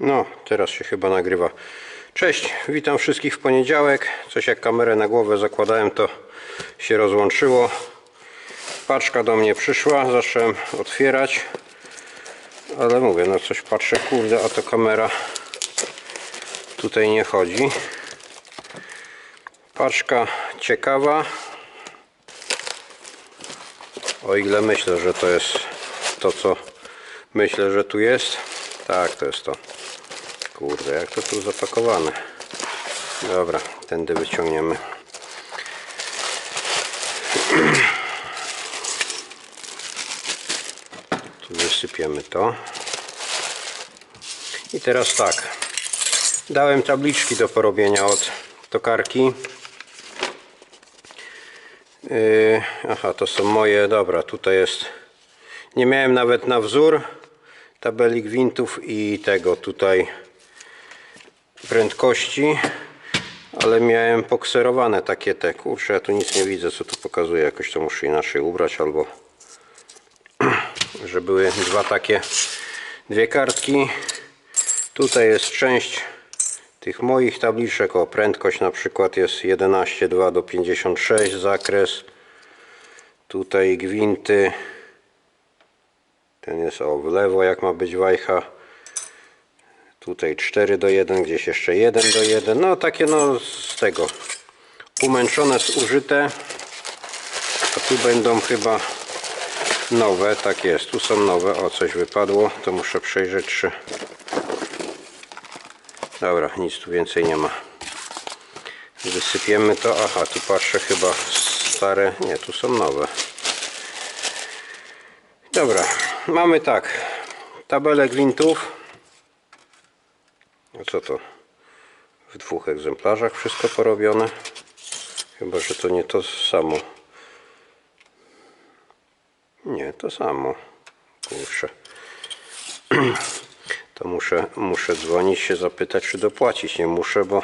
No, teraz się chyba nagrywa. Cześć, witam wszystkich w poniedziałek. Coś jak kamerę na głowę zakładałem, to się rozłączyło. Paczka do mnie przyszła, zacząłem otwierać. Ale mówię, no coś patrzę, kurde, a to kamera tutaj nie chodzi. Paczka ciekawa. O ile myślę, że to jest to, co myślę, że tu jest. Tak, to jest to. Kurde, jak to tu zapakowane. Dobra, tędy wyciągniemy. Tu wysypiemy to. I teraz tak. Dałem tabliczki do porobienia od tokarki. Yy, aha, to są moje. Dobra, tutaj jest. Nie miałem nawet na wzór tabeli gwintów i tego tutaj prędkości, ale miałem pokserowane takie te. Kurczę, ja tu nic nie widzę, co tu pokazuje. Jakoś to muszę inaczej ubrać albo że były dwa takie dwie kartki. Tutaj jest część tych moich tabliczek. O, prędkość na przykład jest 11,2 do 56 zakres. Tutaj gwinty. Ten jest o w lewo jak ma być wajcha. Tutaj 4 do 1, gdzieś jeszcze 1 do 1. No takie no z tego umęczone, zużyte. A tu będą chyba nowe, tak jest, tu są nowe. O, coś wypadło, to muszę przejrzeć czy... Dobra, nic tu więcej nie ma. Wysypiemy to. Aha, tu patrzę chyba stare. Nie, tu są nowe. Dobra, mamy tak. Tabelę gwintów. Co to? W dwóch egzemplarzach wszystko porobione. Chyba, że to nie to samo. Nie, to samo. Kurczę. To muszę, muszę dzwonić się zapytać, czy dopłacić. Nie muszę, bo...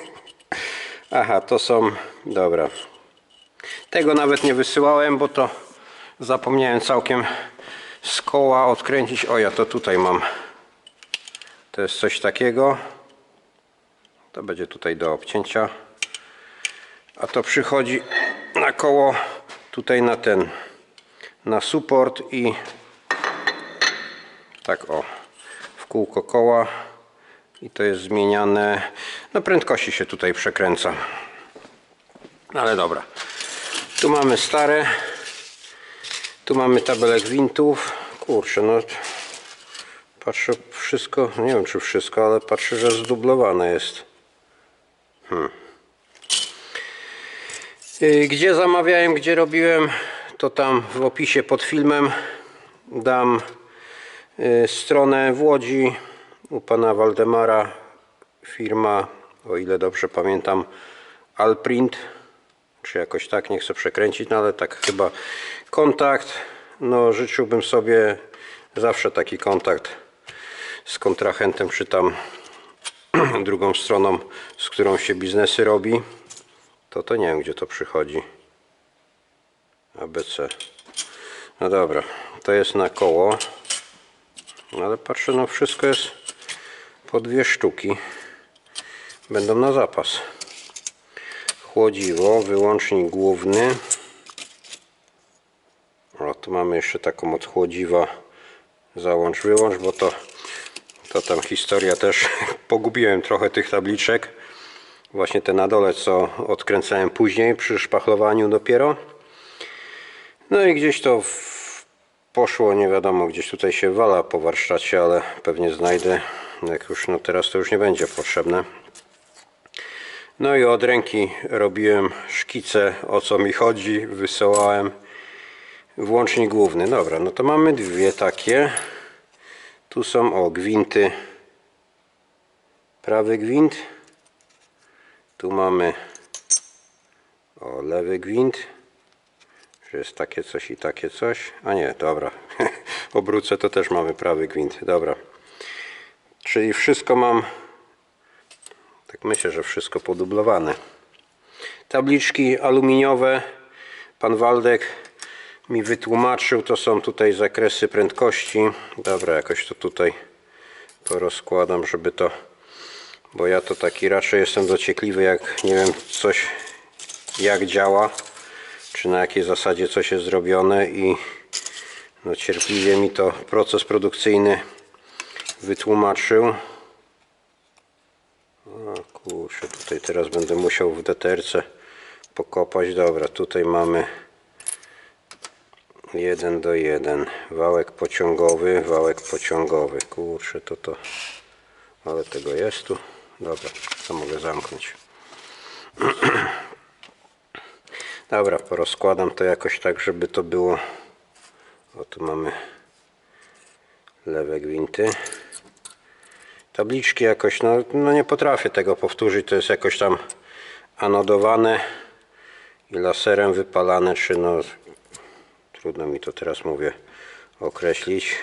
Aha, to są... Dobra. Tego nawet nie wysyłałem, bo to zapomniałem całkiem z koła odkręcić. O, ja to tutaj mam. To jest coś takiego. To będzie tutaj do obcięcia. A to przychodzi na koło tutaj na ten na support i tak o w kółko koła. I to jest zmieniane. No prędkości się tutaj przekręca. Ale dobra. Tu mamy stare. Tu mamy tabelę gwintów kurczę no patrzę wszystko nie wiem czy wszystko ale patrzę że zdublowane jest. Hmm. Yy, gdzie zamawiałem gdzie robiłem to tam w opisie pod filmem. Dam y, stronę w Łodzi. U pana Waldemara firma, o ile dobrze pamiętam Alprint. Czy jakoś tak, nie chcę przekręcić, no ale tak chyba kontakt. No życzyłbym sobie zawsze taki kontakt z kontrahentem czy tam drugą stroną, z którą się biznesy robi to to nie wiem gdzie to przychodzi ABC. No dobra, to jest na koło. No ale patrzę, no wszystko jest po dwie sztuki. Będą na zapas. Chłodziwo, wyłącznik główny. O, tu mamy jeszcze taką od chłodziwa załącz, wyłącz, bo to, to tam historia też pogubiłem trochę tych tabliczek. Właśnie te na dole, co odkręcałem później przy szpachlowaniu dopiero. No i gdzieś to poszło, nie wiadomo, gdzieś tutaj się wala po warsztacie, ale pewnie znajdę. Jak już, no teraz to już nie będzie potrzebne. No i od ręki robiłem szkice, o co mi chodzi, wysyłałem włącznik główny. Dobra, no to mamy dwie takie. Tu są, o, gwinty. Prawy gwint. Tu mamy, o, lewy gwint że jest takie coś i takie coś. A nie, dobra. Obrócę to też mamy prawy gwint. Dobra. Czyli wszystko mam. Tak myślę, że wszystko podublowane. Tabliczki aluminiowe. Pan Waldek mi wytłumaczył. To są tutaj zakresy prędkości. Dobra, jakoś to tutaj porozkładam, żeby to bo ja to taki raczej jestem dociekliwy jak nie wiem coś jak działa czy na jakiej zasadzie coś jest zrobione i no cierpliwie mi to proces produkcyjny wytłumaczył o kurczę tutaj teraz będę musiał w DTRC pokopać dobra tutaj mamy 1 do 1 wałek pociągowy wałek pociągowy. Kurczę to to. Ale tego jest tu. Dobra to mogę zamknąć? Dobra porozkładam to jakoś tak żeby to było. O tu mamy lewe gwinty. Tabliczki jakoś no, no nie potrafię tego powtórzyć. To jest jakoś tam anodowane i laserem wypalane czy no trudno mi to teraz mówię określić.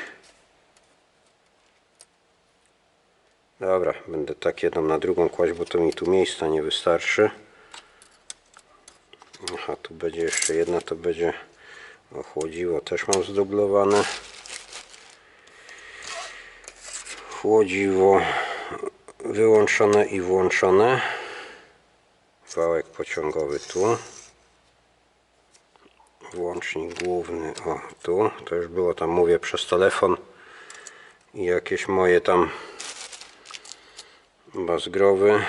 Dobra będę tak jedną na drugą kłaść bo to mi tu miejsca nie wystarczy. Aha tu będzie jeszcze jedna to będzie ochłodziło też mam zdublowane. Chłodziwo wyłączone i włączone. Wałek pociągowy tu włącznik główny. O tu to już było tam mówię przez telefon. I jakieś moje tam bazgrowy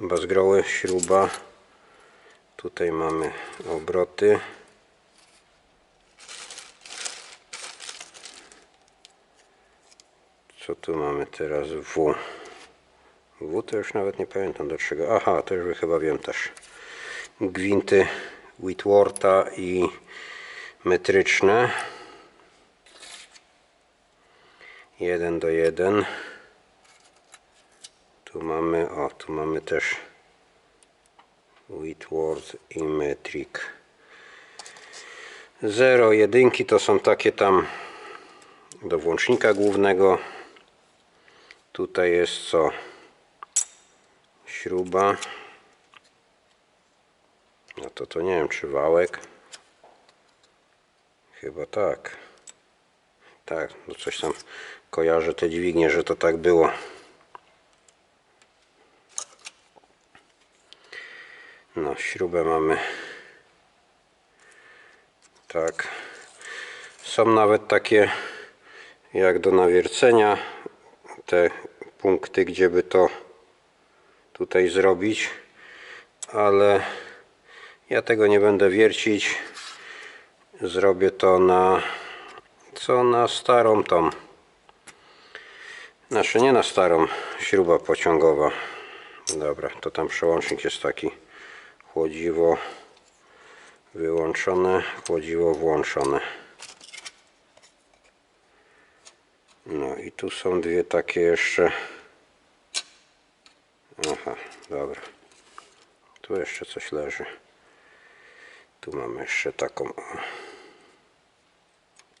bazgroły śruba. Tutaj mamy obroty. Co tu mamy teraz? W. W to już nawet nie pamiętam do czego. Aha to już chyba wiem też. Gwinty Whitworta i metryczne. 1 do 1 tu mamy o tu mamy też Whitworth i metric 0 jedynki to są takie tam do włącznika głównego. Tutaj jest co? Śruba no to to nie wiem czy wałek? Chyba tak. Tak no coś tam kojarzę te dźwignie że to tak było. No śrubę mamy. Tak. Są nawet takie jak do nawiercenia te punkty gdzie by to tutaj zrobić ale ja tego nie będę wiercić. Zrobię to na co na starą tą. Znaczy nie na starą śruba pociągowa. Dobra to tam przełącznik jest taki. Chłodziwo wyłączone chłodziwo włączone. No i tu są dwie takie jeszcze. Aha dobra. Tu jeszcze coś leży tu mamy jeszcze taką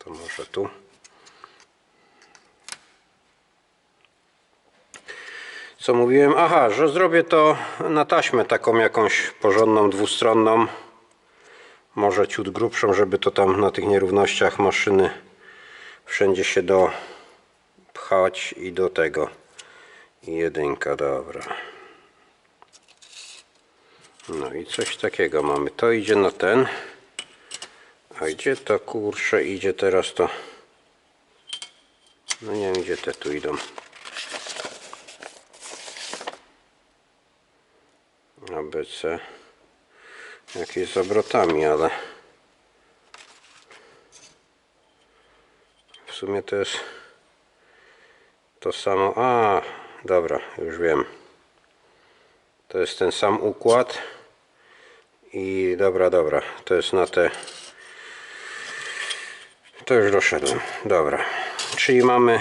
to może tu. Co mówiłem? Aha, że zrobię to na taśmę taką jakąś porządną, dwustronną. Może ciut grubszą, żeby to tam na tych nierównościach maszyny wszędzie się dopchać i do tego. Jedynka, dobra no i coś takiego mamy. To idzie na ten. A gdzie to kurczę idzie teraz to? No nie wiem gdzie te tu idą. ABC jakieś z obrotami, ale w sumie to jest to samo. A, dobra, już wiem. To jest ten sam układ i dobra, dobra, to jest na te to już doszedłem. Dobra, czyli mamy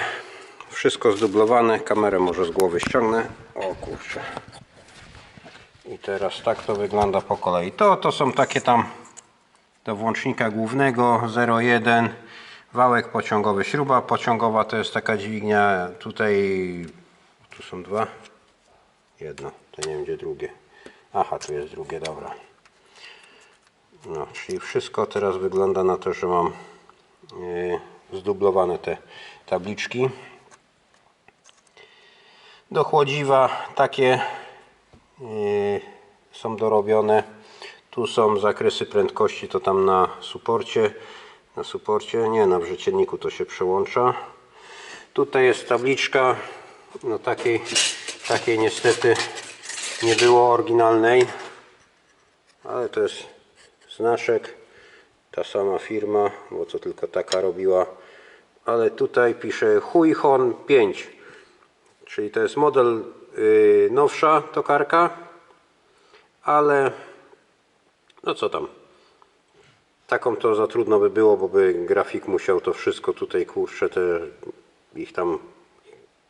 wszystko zdublowane. Kamerę może z głowy ściągnę. O kurczę. I teraz tak to wygląda po kolei. To, to są takie tam do włącznika głównego 01 wałek pociągowy, śruba pociągowa to jest taka dźwignia tutaj tu są dwa jedno, to nie gdzie drugie aha tu jest drugie, dobra no, czyli wszystko teraz wygląda na to, że mam yy, zdublowane te tabliczki Do chłodziwa takie yy, są dorobione. Tu są zakresy prędkości, to tam na suporcie. Na suporcie, nie, na wrzecienniku to się przełącza. Tutaj jest tabliczka, no takiej, takiej niestety nie było oryginalnej, ale to jest znaczek, ta sama firma, bo to tylko taka robiła, ale tutaj pisze Huichon 5, czyli to jest model yy, nowsza tokarka, ale no co tam, taką to za trudno by było, bo by grafik musiał to wszystko tutaj, kurczę, te ich tam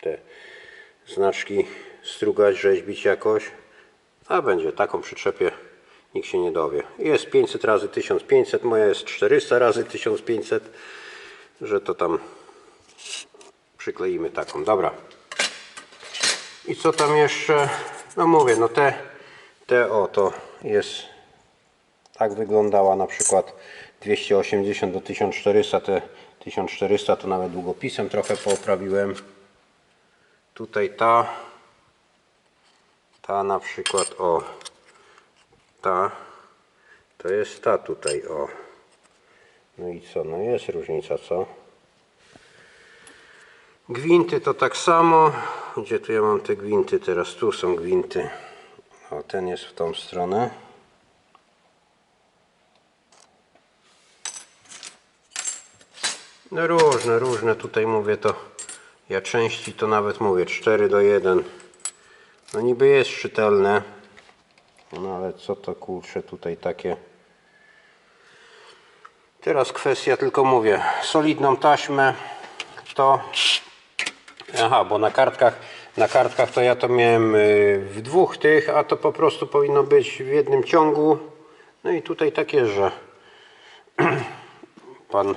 te znaczki strugać, rzeźbić jakoś, a będzie taką przyczepię nikt się nie dowie. Jest 500 razy 1500, moja jest 400 razy 1500, że to tam przykleimy taką. Dobra. I co tam jeszcze? No mówię, no te, te o to jest tak wyglądała na przykład 280 do 1400 te 1400 to nawet długopisem trochę poprawiłem tutaj ta ta na przykład o ta to jest ta tutaj o. No i co? No jest różnica co? Gwinty to tak samo. Gdzie tu ja mam te gwinty teraz? Tu są gwinty. O ten jest w tą stronę. No różne, różne tutaj mówię to. Ja części to nawet mówię. 4 do 1 no niby jest czytelne no ale co to kurczę tutaj takie? Teraz kwestia tylko mówię. Solidną taśmę to aha bo na kartkach na kartkach to ja to miałem y, w dwóch tych a to po prostu powinno być w jednym ciągu. No i tutaj takie że pan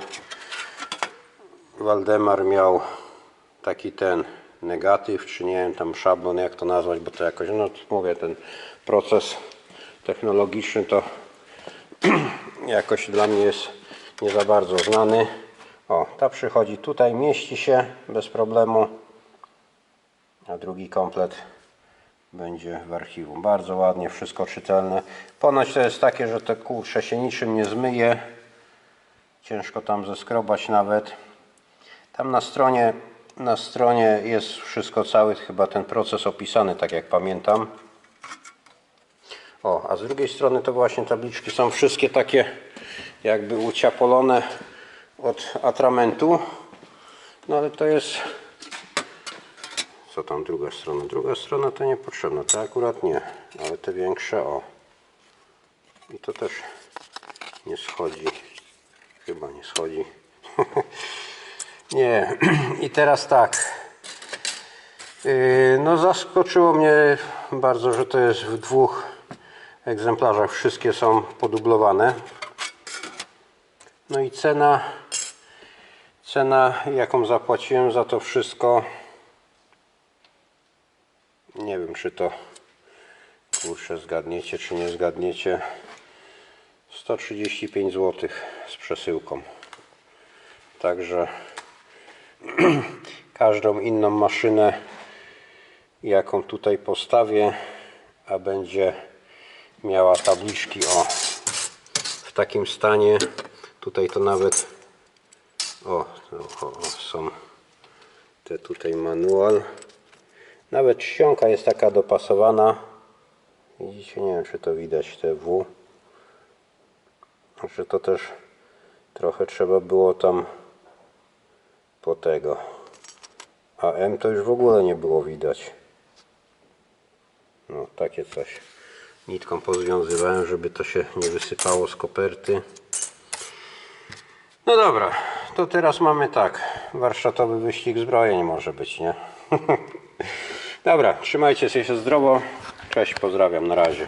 Waldemar miał taki ten negatyw, czy nie wiem, tam szablon, jak to nazwać, bo to jakoś, no mówię, ten proces technologiczny to jakoś dla mnie jest nie za bardzo znany. O, ta przychodzi tutaj, mieści się bez problemu, a drugi komplet będzie w archiwum. Bardzo ładnie, wszystko czytelne. Ponoć to jest takie, że te kurcze się niczym nie zmyje. Ciężko tam zeskrobać nawet. Tam na stronie, na stronie jest wszystko cały, chyba ten proces opisany, tak jak pamiętam. O, a z drugiej strony to właśnie tabliczki są wszystkie takie jakby uciapolone od atramentu. No ale to jest... Co tam druga strona? Druga strona to niepotrzebna, to akurat nie, ale te większe o. I to też nie schodzi. Chyba nie schodzi. Nie. I teraz tak. Yy, No zaskoczyło mnie bardzo, że to jest w dwóch egzemplarzach. Wszystkie są podublowane. No i cena cena jaką zapłaciłem za to wszystko nie wiem czy to kurczę zgadniecie czy nie zgadniecie 135 zł z przesyłką także każdą inną maszynę jaką tutaj postawię a będzie miała tabliczki o w takim stanie. Tutaj to nawet o, o, o są te tutaj manual. Nawet czcionka jest taka dopasowana. Widzicie? Nie wiem czy to widać te W. Że to też trochę trzeba było tam po tego. A M to już w ogóle nie było widać. No takie coś. Nitką pozwiązywałem, żeby to się nie wysypało z koperty. No dobra, to teraz mamy tak. Warsztatowy wyścig zbrojeń może być, nie? dobra, trzymajcie się zdrowo. Cześć, pozdrawiam, na razie.